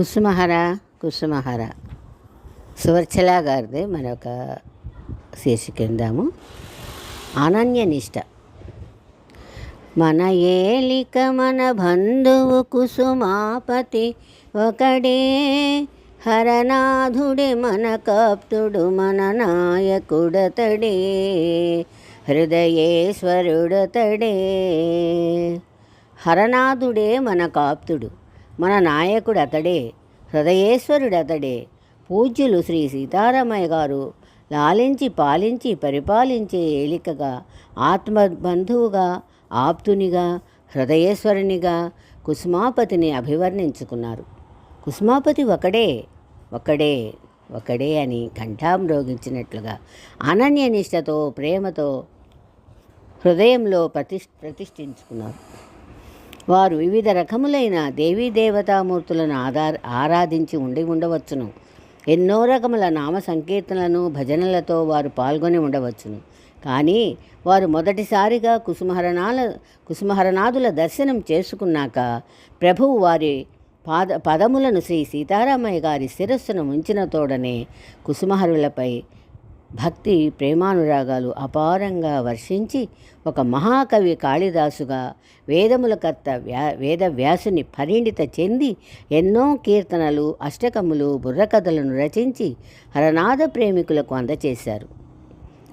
కుసుమహర కుసుమహర. సువర్చల గారిది మరొక శీర్షికిందాము. అనన్య నిష్ట మన ఏలిక మన బంధువు కుసుమాపతి ఒకడే. హరనాథుడే మన కాప్తుడు మన నాయకుడతడే. హృదయేశ్వరుడతడే. హరనాథుడే మన కాప్తుడు. మన నాయకుడు అతడే హృదయేశ్వరుడు అతడే పూజ్యులు శ్రీ సీతారామయ్య గారు లాలించి పాలించి పరిపాలించే ఏలికగా ఆత్మ బంధువుగా ఆప్తునిగా హృదయేశ్వరునిగా కుసుమాపతిని అభివర్ణించుకున్నారు. కుసుమాపతి ఒకడే ఒకడే ఒకడే అని కంఠామ్రోగించినట్లుగా అనన్య నిష్టతో ప్రేమతో హృదయంలో ప్రతిష్ ప్రతిష్ఠించుకున్నారు. వారు వివిధ రకములైన దేవీ దేవతామూర్తులను ఆధార ఆరాధించి ఉండి ఉండవచ్చును. ఎన్నో రకముల నామ సంకీర్తనలను భజనలతో వారు పాల్గొని ఉండవచ్చును. కానీ వారు మొదటిసారిగా కుసుమహరణాల కుసుమహరణాదుల దర్శనం చేసుకున్నాక ప్రభువు వారి పాద పదములను శ్రీ సీతారామయ్య గారి శిరస్సును ఉంచిన తోడనే కుసుమహరులపై భక్తి ప్రేమానురాగాలు అపారంగా వర్షించి ఒక మహాకవి కాళిదాసుగా వేదములకర్త వ్యా వేద వ్యాసుని పరిణిత చెంది ఎన్నో కీర్తనలు అష్టకములు బుర్రకథలను రచించి హరనాథ ప్రేమికులకు అందచేశారు.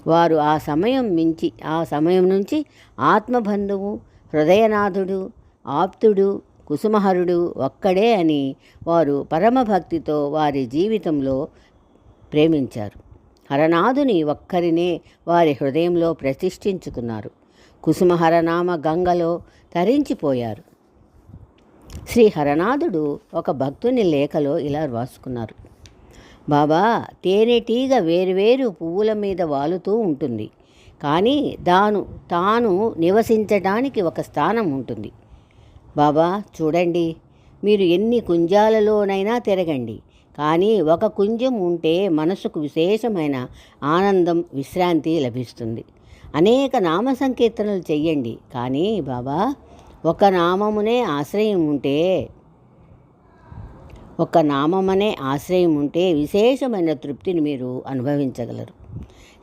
వారు ఆ సమయం మించి ఆ సమయం నుంచి ఆత్మబంధువు హృదయనాథుడు ఆప్తుడు కుసుమహరుడు ఒక్కడే అని వారు పరమభక్తితో వారి జీవితంలో ప్రేమించారు. హరనాథుని ఒక్కరినే వారి హృదయంలో ప్రతిష్ఠించుకున్నారు. కుసుమహరనామ గంగలో తరించిపోయారు. శ్రీ హరనాథుడు ఒక భక్తుని లేఖలో ఇలా రాసుకున్నారు. బాబా తేనెటీగ వేరువేరు పువ్వుల మీద వాలుతూ ఉంటుంది. కానీ దాను తాను నివసించడానికి ఒక స్థానం ఉంటుంది. బాబా చూడండి. మీరు ఎన్ని కుంజాలలోనైనా తిరగండి. కానీ ఒక కుంజం ఉంటే మనసుకు విశేషమైన ఆనందం విశ్రాంతి లభిస్తుంది. అనేక నామ సంకీర్తనలు చెయ్యండి. కానీ బాబా ఒక నామమునే ఆశ్రయం ఉంటే ఒక నామమనే ఆశ్రయం ఉంటే విశేషమైన తృప్తిని మీరు అనుభవించగలరు.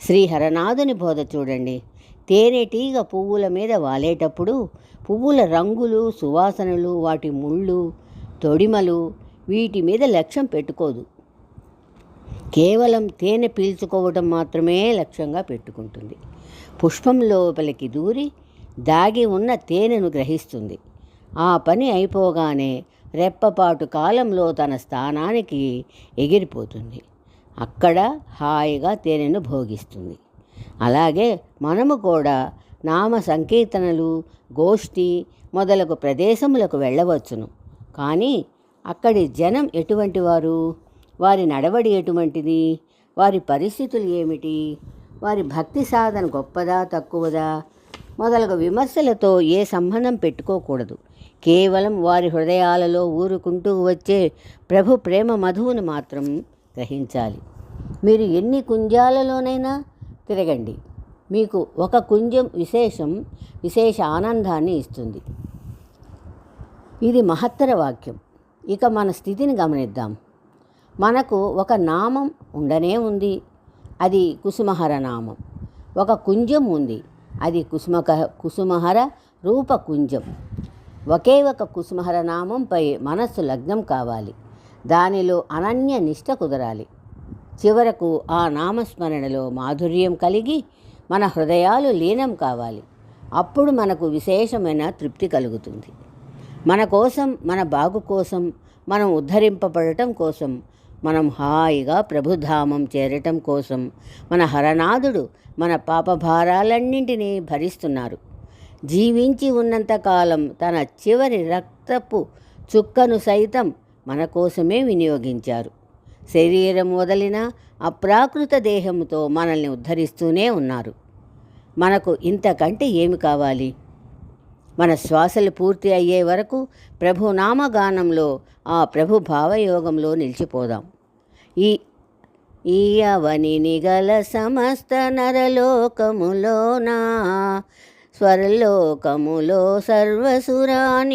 శ్రీ హరనాథుని బోధ చూడండి. తేనెటీగ పువ్వుల మీద వాలేటప్పుడు పువ్వుల రంగులు సువాసనలు వాటి ముళ్ళు తొడిమలు వీటి మీద లక్ష్యం పెట్టుకోదు. కేవలం తేనె పీల్చుకోవడం మాత్రమే లక్ష్యంగా పెట్టుకుంటుంది. పుష్పం లోపలికి దూరి దాగి ఉన్న తేనెను గ్రహిస్తుంది. ఆ పని అయిపోగానే రెప్పపాటు కాలంలో తన స్థానానికి ఎగిరిపోతుంది. అక్కడ హాయిగా తేనెను భోగిస్తుంది. అలాగే మనము కూడా నామ సంకీర్తనలు గోష్ఠి మొదలగు ప్రదేశములకు వెళ్ళవచ్చును. కానీ అక్కడి జనం ఎటువంటి వారు? వారి నడవడి ఎటువంటిది? వారి పరిస్థితులు ఏమిటి? వారి భక్తి సాధన గొప్పదా తక్కువదా? మొదలగు విమర్శలతో ఏ సంబంధం పెట్టుకోకూడదు. కేవలం వారి హృదయాలలో ఊరుకుంటూ వచ్చే ప్రభు ప్రేమ మధువును మాత్రం గ్రహించాలి. మీరు ఎన్ని కుంజాలలోనైనా తిరగండి. మీకు ఒక కుంజం విశేషం విశేష ఆనందాన్ని ఇస్తుంది. ఇది మహత్తర వాక్యం. ఇక మన స్థితిని గమనిద్దాం. మనకు ఒక నామం ఉండనే ఉంది. అది కుసుమహర నామం. ఒక కుంజం ఉంది. అది కుసుమక కుసుమహర రూప కుంజం. ఒకే ఒక కుసుమహర నామంపై మనస్సు లగ్నం కావాలి. దానిలో అనన్య నిష్ట కుదరాలి. చివరకు ఆ నామస్మరణలో మాధుర్యం కలిగి మన హృదయాలు లీనం కావాలి. అప్పుడు మనకు విశేషమైన తృప్తి కలుగుతుంది. మన కోసం మన బాగు కోసం మనం ఉద్ధరింపబడటం కోసం మనం హాయిగా ప్రభుధామం చేరటం కోసం మన హరనాథుడు మన పాపభారాలన్నింటినీ భరిస్తున్నారు. జీవించి ఉన్నంతకాలం తన చివరి రక్తపు చుక్కను సైతం మన కోసమే వినియోగించారు. శరీరం వదిలిన అప్రాకృత దేహంతో మనల్ని ఉద్ధరిస్తూనే ఉన్నారు. మనకు ఇంతకంటే ఏమి కావాలి? మన శ్వాసలు పూర్తి అయ్యే వరకు ప్రభు నామగానంలో ఆ ప్రభు భావయోగంలో నిలిచిపోదాం. ఈ ఈ అవనిని గల సమస్త నరలోకములోనా స్వరలోకములో సర్వసురానీకములోనా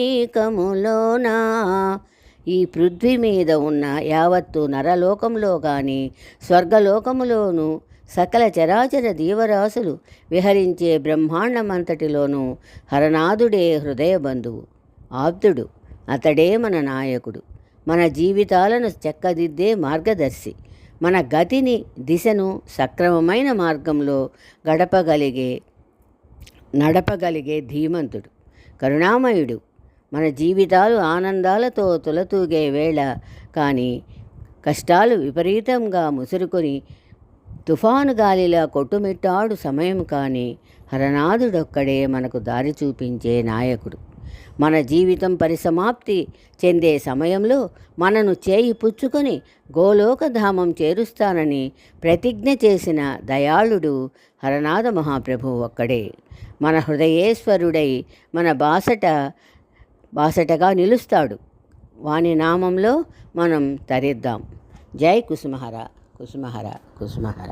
ఈ పృథ్వీ మీద ఉన్న యావత్తు నరలోకంలో కానీ స్వర్గలోకములోనూ సకల చరాచర దీవరాశులు విహరించే బ్రహ్మాండమంతటిలోనూ హరనాథుడే హృదయ బంధువు ఆప్తుడు అతడే మన నాయకుడు. మన జీవితాలను చెక్కదిద్దే మార్గదర్శి. మన గతిని దిశను సక్రమమైన మార్గంలో గడపగలిగే నడపగలిగే ధీమంతుడు. కరుణామయుడు మన జీవితాలు ఆనందాలతో తులతూగే వేళ కానీ కష్టాలు విపరీతంగా ముసురుకొని తుఫాను గాలిలా కొట్టుమిట్టాడు సమయం కానీ హరనాథుడొక్కడే మనకు దారి చూపించే నాయకుడు. మన జీవితం పరిసమాప్తి చెందే సమయంలో మనను చేయి పుచ్చుకొని గోలోకధామం చేరుస్తానని ప్రతిజ్ఞ చేసిన దయాళుడు హరనాథ మహాప్రభు ఒక్కడే. మన హృదయేశ్వరుడై మన బాసట బాసటగా నిలుస్తాడు. వాని నామంలో మనం తరిద్దాం. జై కుసుమహర. కుసుమహర కుసుమహర